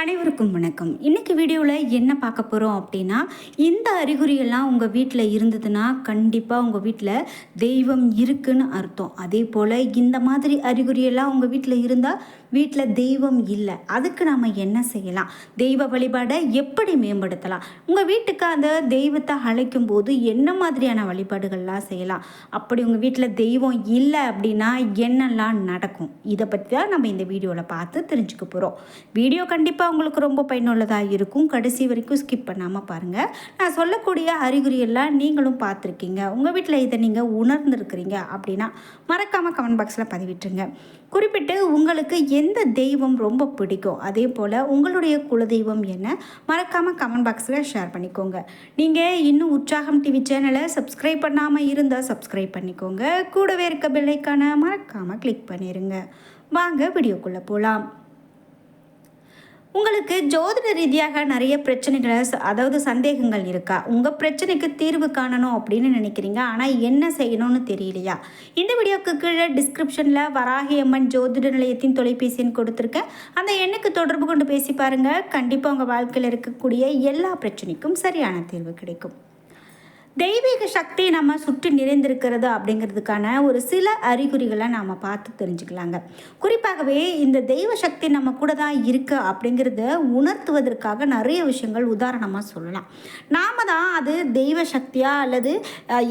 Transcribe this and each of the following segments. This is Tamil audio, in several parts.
அனைவருக்கும் வணக்கம். இன்னைக்கு வீடியோவில் என்ன பார்க்க போகிறோம் அப்படின்னா இந்த அறிகுறியெல்லாம் உங்கள் வீட்டில் இருந்ததுன்னா கண்டிப்பாக உங்கள் வீட்டில் தெய்வம் இருக்குன்னு அர்த்தம். அதே போல் இந்த மாதிரி அறிகுறியெல்லாம் உங்கள் வீட்டில் இருந்தால் வீட்டில் தெய்வம் இல்லை. அதுக்கு நாம் என்ன செய்யலாம்? தெய்வ வழிபாடை எப்படி மேம்படுத்தலாம்? உங்கள் வீட்டுக்கு அந்த தெய்வத்தை அழைக்கும் போது என்ன மாதிரியான வழிபாடுகள்லாம் செய்யலாம்? அப்படி உங்கள் வீட்டில் தெய்வம் இல்லை அப்படின்னா என்னெல்லாம் நடக்கும்? இதை பற்றி தான் நம்ம இந்த வீடியோவில் பார்த்து தெரிஞ்சுக்க போகிறோம் வீடியோ கண்டிப்பாக உங்களுக்கு ரொம்ப பயனுள்ளதாக இருக்கும். கடைசி வரைக்கும் ஸ்கிப் பண்ணாமல் பாருங்கள் நான் சொல்லக்கூடிய அறிகுறியெல்லாம் நீங்களும் பார்த்துருக்கீங்க. உங்கள் வீட்டில் இதை நீங்கள் உணர்ந்துருக்கிறீங்க அப்படின்னா மறக்காமல் கமெண்ட் பாக்ஸில் பதிவிட்டுருங்க. குறிப்பிட்டு உங்களுக்கு எந்த தெய்வம் ரொம்ப பிடிக்கும்? அதே போல் உங்களுடைய குலதெய்வம் என்ன? மறக்காமல் கமெண்ட் பாக்ஸில் ஷேர் பண்ணிக்கோங்க. நீங்கள் இன்னும் உற்சாகம் டிவி சேனலை சப்ஸ்கிரைப் பண்ணாமல் இருந்தால் சப்ஸ்கிரைப் பண்ணிக்கோங்க. கூடவே இருக்க பெல்லைக்கான மறக்காமல் கிளிக் பண்ணிடுங்க வாங்க வீடியோக்குள்ளே போகலாம் உங்களுக்கு ஜோதிட ரீதியாக நிறைய பிரச்சனைகளை அதாவது சந்தேகங்கள் இருக்கா? உங்கள் பிரச்சனைக்கு தீர்வு காணணும் அப்படின்னு நினைக்கிறீங்க. ஆனால் என்ன செய்யணும்னு தெரியலையா? இந்த வீடியோக்கு கீழே டிஸ்கிரிப்ஷனில் வராகி அம்மன் ஜோதிட நிலையத்தின் தொலைபேசின்னு கொடுத்துருக்கேன் அந்த எண்ணுக்கு தொடர்பு கொண்டு பேசி பாருங்கள் கண்டிப்பாக உங்கள் வாழ்க்கையில் இருக்கக்கூடிய எல்லா பிரச்சனைக்கும் சரியான தீர்வு கிடைக்கும். தெய்வீக சக்தி நம்ம சுற்றி நிறைந்திருக்கிறது அப்படிங்கிறதுக்கான ஒரு சில அறிகுறிகளை நாம் பார்த்து தெரிஞ்சுக்கலாங்க. குறிப்பாகவே இந்த தெய்வ சக்தி நம்ம கூட தான் இருக்குது அப்படிங்கிறத உணர்த்துவதற்காக நிறைய விஷயங்கள் உதாரணமாக சொல்லலாம். நாம தான் அது தெய்வ சக்தியா அல்லது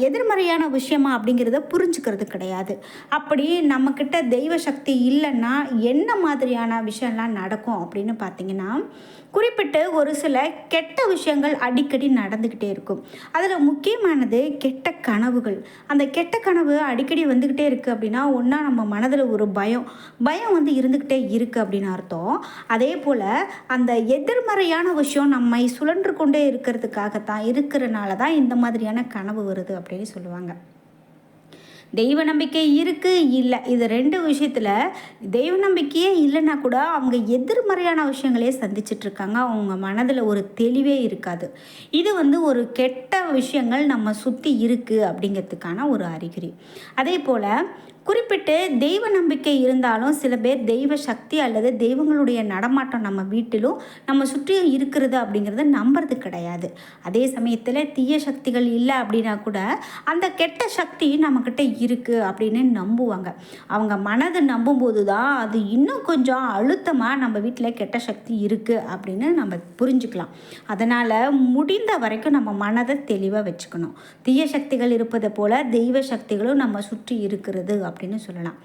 எதிர்மறையான விஷயமா அப்படிங்கிறத புரிஞ்சுக்கிறது கிடையாது. அப்படி நம்மக்கிட்ட தெய்வ சக்தி இல்லைன்னா என்ன மாதிரியான விஷயம்லாம் நடக்கும் அப்படின்னு பார்த்தீங்கன்னா குறிப்பிட்டு ஒரு சில கெட்ட விஷயங்கள் அடிக்கடி நடந்துக்கிட்டே இருக்கும். அதில் முக்கியமானது கெட்ட கனவுகள். அந்த கெட்ட கனவு அடிக்கடி வந்துக்கிட்டே இருக்குது அப்படின்னா ஒன்றா நம்ம மனதில் ஒரு பயம். பயம் வந்து இருந்துக்கிட்டே இருக்குது அப்படின்னு அர்த்தம். அதே போல் அந்த எதிர்மறையான விஷயம் நம்மை சுழன்று கொண்டே இருக்கிறதுக்காகத்தான் இருக்கிறனால தான் இந்த மாதிரியான கனவு வருது அப்படின்னு சொல்லுவாங்க. தெய்வ நம்பிக்கை இருக்குது இல்லை. இது ரெண்டு விஷயத்தில் தெய்வ நம்பிக்கையே இல்லைன்னா கூட அவங்க எதிர்மறையான விஷயங்களே சந்திச்சிட்டு இருக்காங்க அவங்க மனதில் ஒரு தெளிவே இருக்காது. இது வந்து ஒரு கெட்ட விஷயங்கள் நம்ம சுற்றி இருக்குது அப்படிங்கிறதுக்கான ஒரு அறிகுறி. அதே போல் குறிப்பிட்டு தெய்வ நம்பிக்கை இருந்தாலும் சில பேர் தெய்வ சக்தி அல்லது தெய்வங்களுடைய நடமாட்டம் நம்ம வீட்டிலும் நம்ம சுற்றியும் இருக்கிறது அப்படிங்கிறத நம்புறது கிடையாது. அதே சமயத்தில் தீய சக்திகள் இல்லை அப்படின்னா கூட அந்த கெட்ட சக்தி நம்மக்கிட்ட இருக்குது அப்படின்னு நம்புவாங்க. அவங்க மனது நம்பும்போது தான் அது இன்னும் கொஞ்சம் அழுத்தமாக நம்ம வீட்டில் கெட்ட சக்தி இருக்குது அப்படின்னு நம்ம புரிஞ்சுக்கலாம். அதனால் முடிந்த வரைக்கும் நம்ம மனதை தெளிவாக வச்சுக்கணும். தீய சக்திகள் இருப்பதை போல் தெய்வ சக்திகளும் நம்ம சுற்றி இருக்கிறது அப்படின்னு சொல்லலாம்.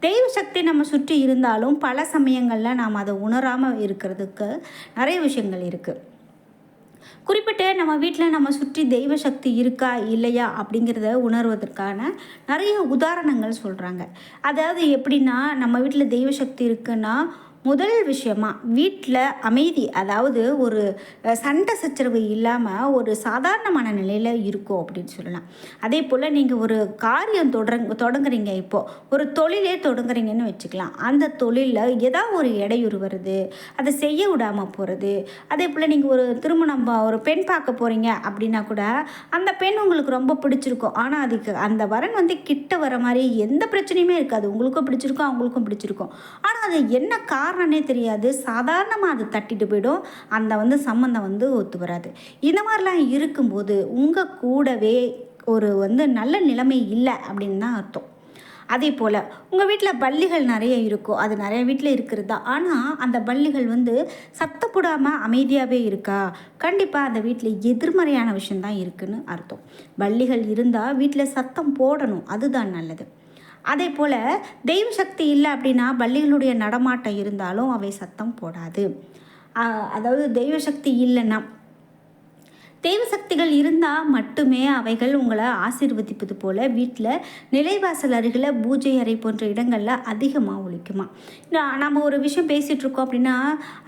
தெய்வ சக்தி நம்ம சுற்றி இருந்தாலும் பல சமயங்களில் நாம் அதை உணராமல் இருக்கிறதுக்கு நிறைய விஷயங்கள் இருக்குது குறிப்பிட்டு நம்ம வீட்டில் நம்ம சுற்றி தெய்வ சக்தி இருக்கா இல்லையா அப்படிங்கிறத உணர்வதற்கான நிறைய உதாரணங்கள் சொல்கிறாங்க அதாவது எப்படின்னா நம்ம வீட்டில் தெய்வ சக்தி இருக்குன்னா முதல் விஷயமா வீட்டில் அமைதி அதாவது ஒரு சண்டை சச்சரவு இல்லாமல் ஒரு சாதாரணமான நிலையில் இருக்கும் அப்படின்னு சொல்லலாம். அதே போல் நீங்கள் ஒரு காரியம் தொடங்க தொடங்குறீங்க இப்போது ஒரு தொழிலே தொடங்குறீங்கன்னு வச்சுக்கலாம். அந்த தொழிலில் ஏதாவது ஒரு இடையூறு வருது அதை செய்ய விடாமல் போகிறது அதே போல் நீங்கள் ஒரு திருமணம் ஒரு பெண் பார்க்க போகிறீங்க அப்படின்னா கூட அந்த பெண் உங்களுக்கு ரொம்ப பிடிச்சிருக்கும். ஆனால் அதுக்கு அந்த வரன் வந்து கிட்ட வர மாதிரி எந்த பிரச்சனையுமே இருக்காது. உங்களுக்கும் பிடிச்சிருக்கும் அவங்களுக்கும் பிடிச்சிருக்கும். ஆனால் அது என்ன காரணமே தெரியாது. சாதாரணமாக அது தட்டிட்டு போயிடும். அந்த வந்து சம்மந்தம் வந்து ஒத்து வராது. இந்த மாதிரிலாம் இருக்கும்போது உங்கள் கூடவே ஒரு வந்து நல்ல நிலைமை இல்லை அப்படின்னு தான் அர்த்தம். அதே போல் உங்கள் வீட்டில் பள்ளிகள் நிறைய இருக்கும் அது நிறைய வீட்டில் இருக்கிறது? தான் ஆனால் அந்த பள்ளிகள் வந்து சத்தப்படாமல் அமைதியாகவே இருக்கா? கண்டிப்பாக அந்த வீட்டில் எதிர்மறையான விஷயந்தான் இருக்குதுன்னு அர்த்தம். பள்ளிகள் இருந்தால் வீட்டில் சத்தம் போடணும். அதுதான் நல்லது. அதே போல் தெய்வ சக்தி இல்லை அப்படின்னா பள்ளிகளுடைய நடமாட்டம் இருந்தாலும் அவை சத்தம் போடாது. அதாவது தெய்வ சக்தி இல்லைன்னா தெய்வ சக்திகள் இருந்தால் மட்டுமே அவைகள் உங்களை ஆசீர்வதிப்பது போல் வீட்டில் நிலைவாசல் அருகில் பூஜை அறை போன்ற இடங்களில் அதிகமாக ஒழிக்குமா. நம்ம ஒரு விஷயம் பேசிகிட்ருக்கோம் அப்படின்னா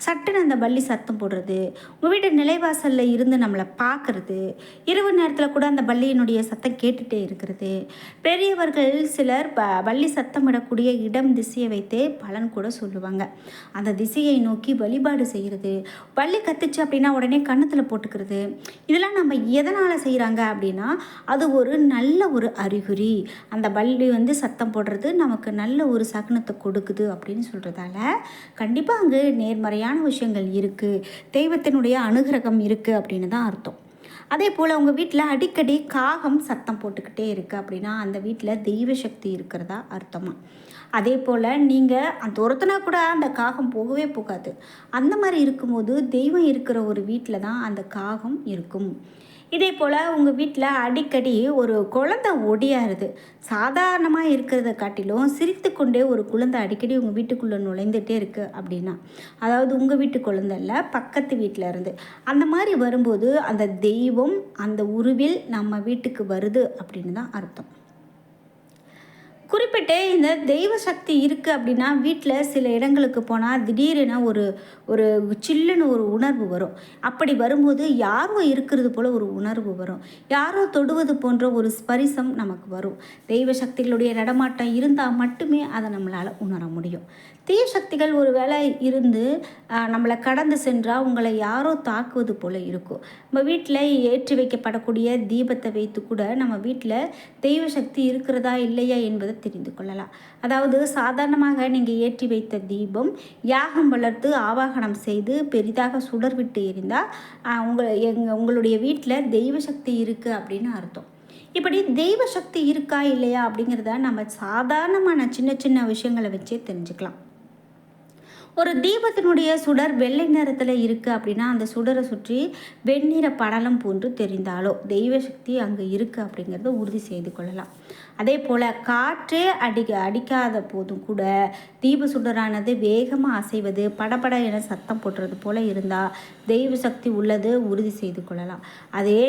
சட்டுன்னு அந்த பள்ளி சத்தம் போடுறது உங்கள் வீட்டு நிலைவாசலில் இருந்து நம்மளை பார்க்குறது இரவு நேரத்தில் கூட அந்த பள்ளியினுடைய சத்தம் கேட்டுகிட்டே இருக்கிறது. பெரியவர்கள் சிலர் ப பள்ளி சத்தமிடக்கூடிய இடம் திசையை வைத்தே பலன் கூட சொல்லுவாங்க. அந்த திசையை நோக்கி வழிபாடு செய்கிறது பள்ளி கத்துச்சு அப்படின்னா உடனே கன்னத்தில் போட்டுக்கிறது இதெல்லாம் நம்ம எதனால் செய்கிறாங்க அப்படின்னா அது ஒரு நல்ல ஒரு அறிகுறி. அந்த பல்லி வந்து சத்தம் போடுறது நமக்கு நல்ல ஒரு சகுனத்தை கொடுக்குது அப்படின்னு சொல்கிறதால கண்டிப்பாக அங்கே நேர்மறையான விஷயங்கள் இருக்குது தெய்வத்தினுடைய அனுகிரகம் இருக்குது அப்படின்னு தான் அர்த்தம். அதே போல் உங்கள் வீட்டில் அடிக்கடி காகம் சத்தம் போட்டுக்கிட்டே இருக்குது அப்படின்னா அந்த வீட்டில் தெய்வ சக்தி இருக்கிறதா அர்த்தமாக அதே போல் நீங்கள் அந்த ஒருத்தனா கூட அந்த காகம் போகவே போகாது. அந்த மாதிரி இருக்கும்போது தெய்வம் இருக்கிற ஒரு வீட்டில் தான் அந்த காகம் இருக்கும். இதே போல் உங்கள் வீட்டில் அடிக்கடி ஒரு குழந்தை ஒடியாருது. சாதாரணமாக இருக்கிறத காட்டிலும் சிரித்து கொண்டே ஒரு குழந்தை அடிக்கடி உங்கள் வீட்டுக்குள்ளே நுழைந்துட்டே இருக்குது அப்படின்னா அதாவது உங்கள் வீட்டு குழந்தை இல்லை பக்கத்து வீட்டில் இருந்து அந்த மாதிரி வரும்போது அந்த தெய்வம் அந்த உருவில் நம்ம வீட்டுக்கு வருது அப்படின்னு தான் அர்த்தம். குறிப்பிட்டு இந்த தெய்வ சக்தி இருக்குது அப்படின்னா வீட்டில் சில இடங்களுக்கு போனால் திடீரென ஒரு ஒரு சில்லுன்னு ஒரு உணர்வு வரும். அப்படி வரும்போது யாரோ இருக்கிறது போல் ஒரு உணர்வு வரும். யாரோ தொடுவது போன்ற ஒரு ஸ்பரிசம் நமக்கு வரும். தெய்வ சக்திகளுடைய நடமாட்டம் இருந்தால் மட்டுமே அதை நம்மளால் உணர முடியும். தீய சக்திகள் ஒரு வேளை இருந்து நம்மளை கடந்து சென்றால் உங்களை யாரோ தாக்குவது போல் இருக்கும். நம்ம வீட்டில் ஏற்றி வைக்கப்படக்கூடிய தீபத்தை வைத்து கூட நம்ம வீட்டில் தெய்வ சக்தி இருக்கிறதா இல்லையா என்பதை தெரிந்து கொள்ளலாம். அதாவது சாதாரணமாக நீங்கள் ஏற்றி வைத்த தீபம் யாகம் வளர்த்து ஆவாகனம் செய்து பெரிதாக சுடர் விட்டு எரிந்தால் உங்கள் எங்கள் உங்களுடைய வீட்டில் தெய்வ சக்தி இருக்குது அப்படின்னு அர்த்தம். இப்படி தெய்வ சக்தி இருக்கா இல்லையா அப்படிங்கிறத நம்ம சாதாரணமான சின்ன சின்ன விஷயங்களை வச்சே தெரிஞ்சுக்கலாம். ஒரு தீபத்தினுடைய சுடர் வெள்ளை நிறத்தில் இருக்குது அப்படின்னா அந்த சுடரை சுற்றி வெண்ணிற படலம் போன்று தெரிந்தாலோ தெய்வ சக்தி அங்கே இருக்குது அப்படிங்கிறத உறுதி செய்து கொள்ளலாம். அதே போல் காற்றே அடிக்க அடிக்காத போதும் கூட தீப சுடரானது வேகமாக அசைவது படபட என சத்தம் போட்டுறது போல் இருந்தால் தெய்வ சக்தி உள்ளது உறுதி செய்து கொள்ளலாம். அதே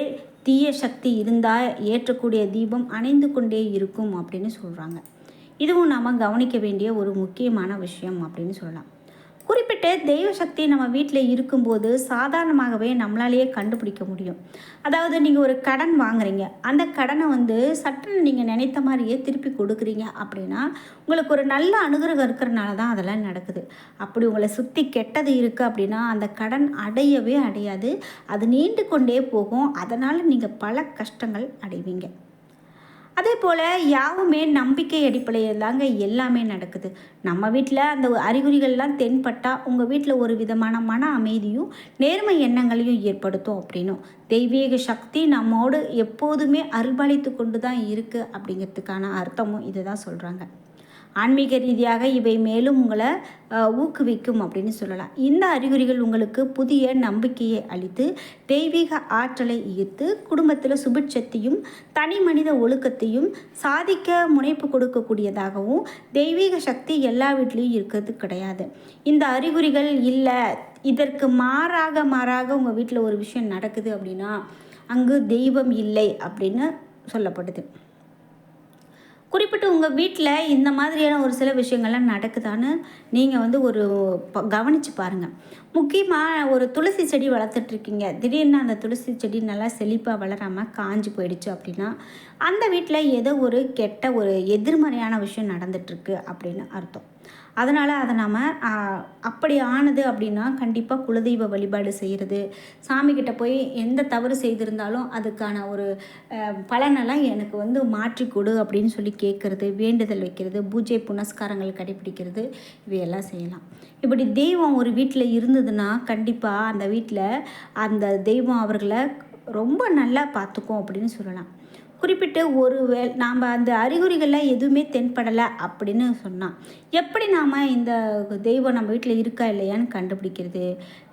தீய சக்தி இருந்தால் ஏற்றக்கூடிய தீபம் அணைந்து கொண்டே இருக்கும் அப்படின்னு சொல்கிறாங்க இதுவும் நாம் கவனிக்க வேண்டிய ஒரு முக்கியமான விஷயம் அப்படின்னு சொல்லலாம். குறிப்பிட்ட தெய்வ சக்தி நம்ம வீட்டில் இருக்கும்போது சாதாரணமாகவே நம்மளாலேயே கண்டுபிடிக்க முடியும். அதாவது நீங்கள் ஒரு கடன் வாங்குறீங்க. அந்த கடனை வந்து சட்டுன்னு நீங்கள் நினைத்த மாதிரியே திருப்பி கொடுக்குறீங்க அப்படின்னா உங்களுக்கு ஒரு நல்ல அனுகிரகம் இருக்கிறனால தான் அதெல்லாம் நடக்குது. அப்படி உங்களை சுற்றி கெட்டது இருக்குது அப்படின்னா அந்த கடன் அடையவே அடையாது. அது நீண்டு கொண்டே போகும். அதனால் நீங்கள் பல கஷ்டங்கள் அடைவீங்க. அதே போல் யாவுமே நம்பிக்கை அடிப்படையில் தாங்க எல்லாமே நடக்குது. நம்ம வீட்டில் அந்த அறிகுறிகள்லாம் தென்பட்டால் உங்கள் வீட்டில் ஒரு விதமான மன அமைதியும் நேர்மை எண்ணங்களையும் ஏற்படுத்தும் அப்படின்னும். தெய்வீக சக்தி நம்மோடு எப்போதுமே அருள்பாலித்து கொண்டு தான் இருக்குது அப்படிங்கிறதுக்கான அர்த்தமும் இதுதான் சொல்கிறாங்க ஆன்மீக ரீதியாக இவை மேலும் உங்களை ஊக்குவிக்கும் அப்படின்னு சொல்லலாம். இந்த அறிகுறிகள் உங்களுக்கு புதிய நம்பிக்கையை அளித்து தெய்வீக ஆற்றலை ஈர்த்து குடும்பத்தில் சுபிட்சத்தையும் தனி மனித ஒழுக்கத்தையும் சாதிக்க முனைப்பு கொடுக்கக்கூடியதாகவும் தெய்வீக சக்தி எல்லா வீட்லேயும் இருக்கிறது கிடையாது. இந்த அறிகுறிகள் இல்லை இதற்கு மாறாக மாறாக உங்கள் வீட்டில் ஒரு விஷயம் நடக்குது அப்படின்னா அங்கு தெய்வம் இல்லை அப்படின்னு சொல்லப்படுது. குறிப்பிட்டு உங்கள் வீட்டில் இந்த மாதிரியான ஒரு சில விஷயங்கள்லாம் நடக்குதான்னு நீங்கள் வந்து ஒரு கவனித்து பாருங்கள் முக்கியமாக ஒரு துளசி செடி வளர்த்துட்ருக்கீங்க. திடீர்னு அந்த துளசி செடி நல்லா செழிப்பாக வளராமல் காஞ்சி போயிடுச்சு அப்படின்னா அந்த வீட்டில் ஏதோ ஒரு கெட்ட ஒரு எதிர்மறையான விஷயம் நடந்துட்டுருக்கு அப்படின்னு அர்த்தம். அதனால் அதை நாம் அப்படி ஆனது அப்படின்னா கண்டிப்பாக குலதெய்வ வழிபாடு செய்கிறது சாமிக்கிட்ட போய் எந்த தவறு செய்திருந்தாலும் அதுக்கான ஒரு பலனெல்லாம் எனக்கு வந்து மாற்றி கொடு அப்படின்னு சொல்லி கேட்குறது வேண்டுதல் வைக்கிறது பூஜை புனஸ்காரங்கள் கடைபிடிக்கிறது இவையெல்லாம் செய்யலாம். இப்படி தெய்வம் ஒரு வீட்டில் இருந்ததுன்னா கண்டிப்பாக அந்த வீட்டில் அந்த தெய்வம் அவர்களை ரொம்ப நல்லா பார்த்துக்கும் அப்படின்னு சொல்லலாம். குறிப்பிட்டு ஒரு வே நாம் அந்த அறிகுறிகளில் எதுவுமே தென்படலை அப்படின்னு சொன்னான். எப்படி நாம் இந்த தெய்வம் நம்ம வீட்டில் இருக்கா இல்லையான்னு கண்டுபிடிக்கிறது?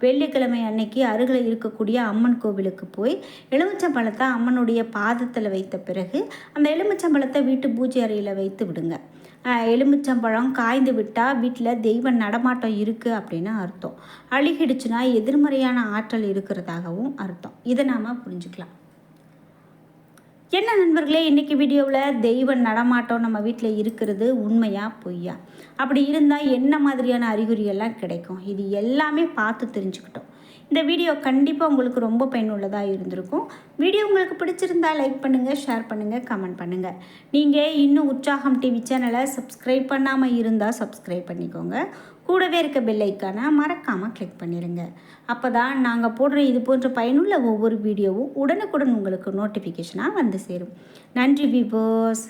வெள்ளிக்கிழமை அன்னைக்கு அருகில் இருக்கக்கூடிய அம்மன் கோவிலுக்கு போய் எலுமிச்சம்பழத்தை அம்மனுடைய பாதத்தில் வைத்த பிறகு அந்த எலுமிச்சம்பழத்தை வீட்டு பூஜை அறையில் வைத்து விடுங்க. எலுமிச்சம்பழம் காய்ந்து விட்டால் வீட்டில் தெய்வ நடமாட்டம் இருக்குது அப்படின்னு அர்த்தம். அழுகிடுச்சுன்னா எதிர்மறையான ஆற்றல் இருக்கிறதாகவும் அர்த்தம். இதை நாம் புரிஞ்சுக்கலாம். என்ன நண்பர்களே இன்றைக்கி வீடியோவில் தெய்வ நடமாட்டம் நம்ம வீட்டில் இருக்கிறது உண்மையா பொய்யா? அப்படி இருந்தால் என்ன மாதிரியான அறிகுறியெல்லாம் கிடைக்கும்? இது எல்லாமே பார்த்து தெரிஞ்சுக்கிட்டோம். இந்த வீடியோ கண்டிப்பாக உங்களுக்கு ரொம்ப பயனுள்ளதாக இருந்திருக்கும். வீடியோ உங்களுக்கு பிடிச்சிருந்தா லைக் பண்ணுங்கள் ஷேர் பண்ணுங்கள் கமெண்ட் பண்ணுங்கள் நீங்கள் இன்னும் உற்சாகம் டிவி சேனலை சப்ஸ்கிரைப் பண்ணாமல் இருந்தால் சப்ஸ்கிரைப் பண்ணிக்கோங்க. கூடவே இருக்க பெல் மறக்காமல் கிளிக் பண்ணிடுங்க அப்போ தான் நாங்கள் போடுற இது போன்ற பயனுள்ள ஒவ்வொரு வீடியோவும் உடனுக்குடன் உங்களுக்கு நோட்டிஃபிகேஷனாக வந்து சேரும். நன்றி விபோஸ்